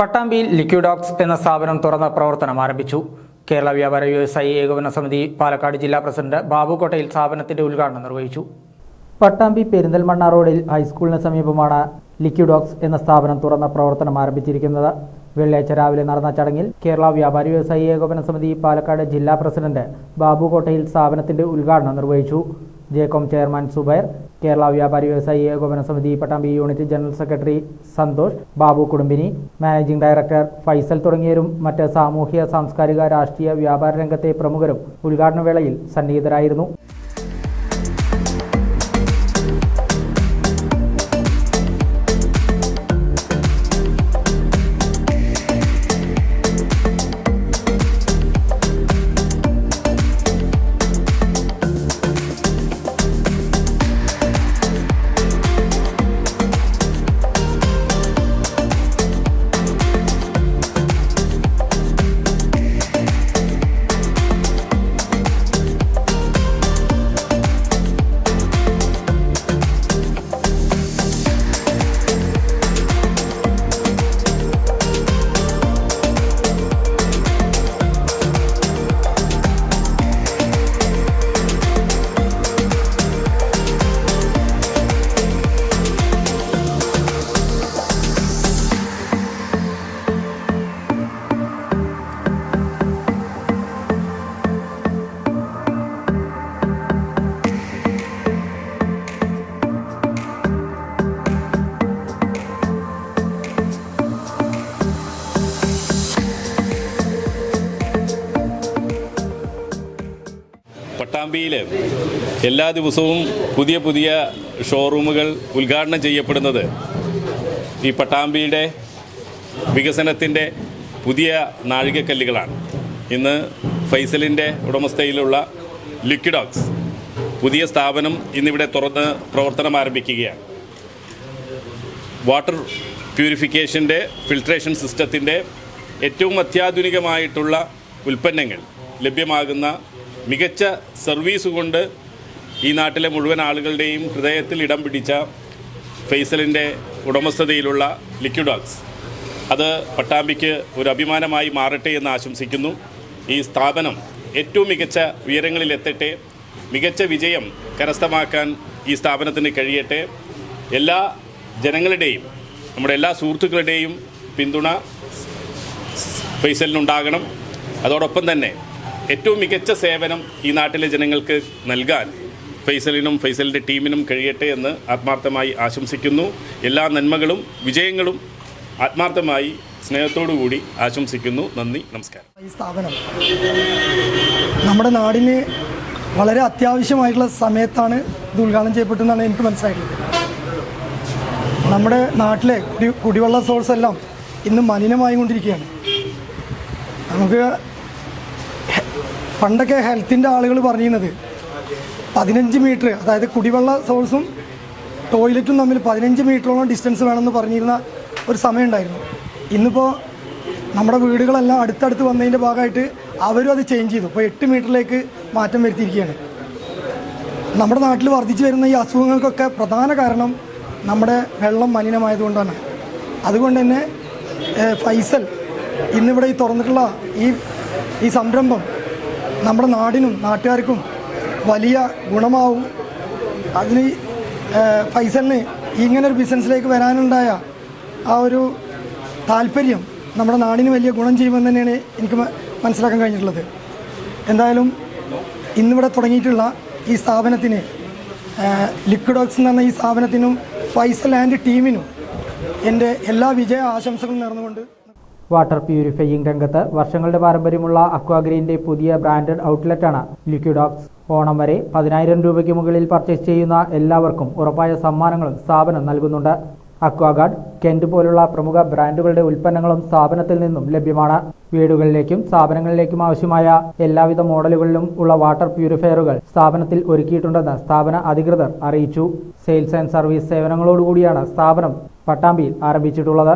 പട്ടാമ്പിയിൽ ലിക്വിഡോക്സ് എന്ന സ്ഥാപനം തുറന്ന പ്രവർത്തനം ആരംഭിച്ചു. കേരള വ്യാപാര വ്യവസായി ഏകോപന സമിതി പാലക്കാട് ജില്ലാ പ്രസിഡന്റ് ബാബു കോട്ടയിൽ സ്ഥാപനത്തിന്റെ ഉദ്ഘാടനം നിർവഹിച്ചു. പട്ടാമ്പി പെരിന്തൽമണ്ണ റോഡിൽ ഹൈസ്കൂളിന് സമീപമാണ് ലിക്വിഡോക്സ് എന്ന സ്ഥാപനം തുറന്ന പ്രവർത്തനം ആരംഭിച്ചിരിക്കുന്നത്. വെള്ളിയാഴ്ച രാവിലെ നടന്ന ചടങ്ങിൽ കേരള വ്യാപാരി വ്യവസായി ഏകോപന സമിതി പാലക്കാട് ജില്ലാ പ്രസിഡന്റ് ബാബു കോട്ടയിൽ സ്ഥാപനത്തിന്റെ ഉദ്ഘാടനം നിർവഹിച്ചു. ജേകോം ചെയർമാൻ സുബൈർ കേരള വ്യാപാരി വ്യവസായി ഏകോപന സമിതി Pattambi unit general secretary Santhosh Babu Kudumbini managing director Faisal തുടങ്ങിയവരും മറ്റ് സാമൂഹ്യ സാംസ്കാരിക രാഷ്ട്രീയ വ്യാപാര രംഗത്തെ പ്രമുഖരും ഉദ്ഘാടന വേളയിൽ സന്നിഹിതരായിരുന്നു. പട്ടാമ്പിയിൽ എല്ലാ ദിവസവും പുതിയ പുതിയ ഷോറൂമുകൾ ഉദ്ഘാടനം ചെയ്യപ്പെടുന്നത് ഈ പട്ടാമ്പിയുടെ വികസനത്തിന്റെ പുതിയ നാഴികക്കല്ലുകളാണ്. ഇന്ന് ഫൈസലിന്റെ ഉടമസ്ഥയിലുള്ള ലിക്വിഡോക്സ് പുതിയ സ്ഥാപനം ഇന്നിവിടെ തുറന്ന് പ്രവർത്തനം ആരംഭിക്കുകയാണ്. വാട്ടർ പ്യൂരിഫിക്കേഷന്റെ ഫിൽട്രേഷൻ സിസ്റ്റത്തിന്റെ ഏറ്റവും അത്യാധുനികമായിട്ടുള്ള ഉൽപ്പന്നങ്ങൾ ലഭ്യമാകുന്ന മികച്ച സർവീസ് കൊണ്ട് ഈ നാട്ടിലെ മുഴുവൻ ആളുകളുടെയും ഹൃദയത്തിൽ ഇടം പിടിച്ച ഫെയ്സലിന്റെ ഉടമസ്ഥതയിലുള്ള ലിക്വിഡോക്സ് അത് പട്ടാമ്പിക്ക് ഒരു അഭിമാനമായി മാറട്ടെ എന്ന് ആശംസിക്കുന്നു. ഈ സ്ഥാപനം ഏറ്റവും മികച്ച ഉയരങ്ങളിലെത്തട്ടെ മികച്ച വിജയം കരസ്ഥമാക്കാൻ ഈ സ്ഥാപനത്തിന് കഴിയട്ടെ. എല്ലാ ജനങ്ങളുടെയും നമ്മുടെ എല്ലാ സുഹൃത്തുക്കളുടെയും പിന്തുണ ഫൈസലിനുണ്ടാകണം. അതോടൊപ്പം തന്നെ ഏറ്റവും മികച്ച സേവനം ഈ നാട്ടിലെ ജനങ്ങൾക്ക് നൽകാൻ ഫൈസലിനും ഫൈസലിന്റെ ടീമിനും കഴിയട്ടെ എന്ന് ആത്മാർത്ഥമായി ആശംസിക്കുന്നു. എല്ലാ നന്മകളും വിജയങ്ങളും ആത്മാർത്ഥമായി സ്നേഹത്തോടു കൂടി ആശംസിക്കുന്നു. നന്ദി നമസ്കാരം. ഈ സ്ഥാപനം നമ്മുടെ നാടിന് വളരെ അത്യാവശ്യമായിട്ടുള്ള സമയത്താണ് ഇത് ഉദ്ഘാടനം ചെയ്യപ്പെട്ടതെന്നാണ് എനിക്ക് മനസ്സിലായിട്ടുള്ളത്. നമ്മുടെ നാട്ടിലെ കുടി കുടിവെള്ള സോഴ്സ് എല്ലാം ഇന്ന് മലിനമായി കൊണ്ടിരിക്കുകയാണ് നമുക്ക് പണ്ടൊക്കെ ഹെൽത്തിന്റെ ആളുകൾ പറഞ്ഞിരുന്നത് പതിനഞ്ച് മീറ്റർ അതായത് കുടിവെള്ള സോഴ്സും ടോയ്ലറ്റും തമ്മിൽ പതിനഞ്ച് മീറ്ററോളം ഡിസ്റ്റൻസ് വേണമെന്ന് പറഞ്ഞിരുന്ന ഒരു സമയമുണ്ടായിരുന്നു ഇന്നിപ്പോൾ നമ്മുടെ വീടുകളെല്ലാം അടുത്തടുത്ത് വന്നതിന്റെ ഭാഗമായിട്ട് അവരും അത് ചേഞ്ച് ചെയ്തു. ഇപ്പോൾ എട്ട് മീറ്ററിലേക്ക് മാറ്റം വരുത്തിയിരിക്കുകയാണ്. നമ്മുടെ നാട്ടിൽ വർദ്ധിച്ചു വരുന്ന ഈ അസുഖങ്ങൾക്കൊക്കെ പ്രധാന കാരണം നമ്മുടെ വെള്ളം മലിനമായതുകൊണ്ടാണ്. അതുകൊണ്ട് തന്നെ ഫൈസൽ ഇന്നിവിടെ ഈ തുറന്നിട്ടുള്ള ഈ ഈ സംരംഭം നമ്മുടെ നാടിനും നാട്ടുകാർക്കും വലിയ ഗുണമാവും. അതിന് ഫൈസലിന് ഇങ്ങനൊരു ബിസിനസ്സിലേക്ക് വരാനുണ്ടായ ആ ഒരു താല്പര്യം നമ്മുടെ നാടിന് വലിയ ഗുണം ചെയ്യുമെന്ന് തന്നെയാണ് എനിക്ക് മനസ്സിലാക്കാൻ കഴിഞ്ഞിട്ടുള്ളത്. എന്തായാലും ഇന്നിവിടെ തുടങ്ങിയിട്ടുള്ള ഈ സ്ഥാപനത്തിന് ലിക്വിഡോക്സ് എന്ന് പറഞ്ഞ ഈ സ്ഥാപനത്തിനും ഫൈസൽ ആൻഡ് ടീമിനും എന്റെ എല്ലാ വിജയ ആശംസകളും നേർന്നുകൊണ്ട് വാട്ടർ പ്യൂരിഫയിങ് രംഗത്ത് വർഷങ്ങളുടെ പാരമ്പര്യമുള്ള അക്വാഗ്രീന്റെ പുതിയ ബ്രാൻഡഡ് ഔട്ട്ലെറ്റാണ് ലിക്വിഡോക്സ്. ഓണം വരെ പതിനായിരം രൂപയ്ക്ക് മുകളിൽ പർച്ചേസ് ചെയ്യുന്ന എല്ലാവർക്കും ഉറപ്പായ സമ്മാനങ്ങളും സ്ഥാപനം നൽകുന്നുണ്ട്. അക്വാഗാർഡ് കെൻഡ് പോലുള്ള പ്രമുഖ ബ്രാൻഡുകളുടെ ഉൽപ്പന്നങ്ങളും സ്ഥാപനത്തിൽ നിന്നും ലഭ്യമാണ്. വീടുകളിലേക്കും സ്ഥാപനങ്ങളിലേക്കും ആവശ്യമായ എല്ലാവിധ മോഡലുകളിലും ഉള്ള വാട്ടർ പ്യൂരിഫയറുകൾ സ്ഥാപനത്തിൽ ഒരുക്കിയിട്ടുണ്ടെന്ന് സ്ഥാപന അധികൃതർ അറിയിച്ചു. സെയിൽസ് ആൻഡ് സർവീസ് സേവനങ്ങളോടുകൂടിയാണ് സ്ഥാപനം പട്ടാമ്പിയിൽ ആരംഭിച്ചിട്ടുള്ളത്.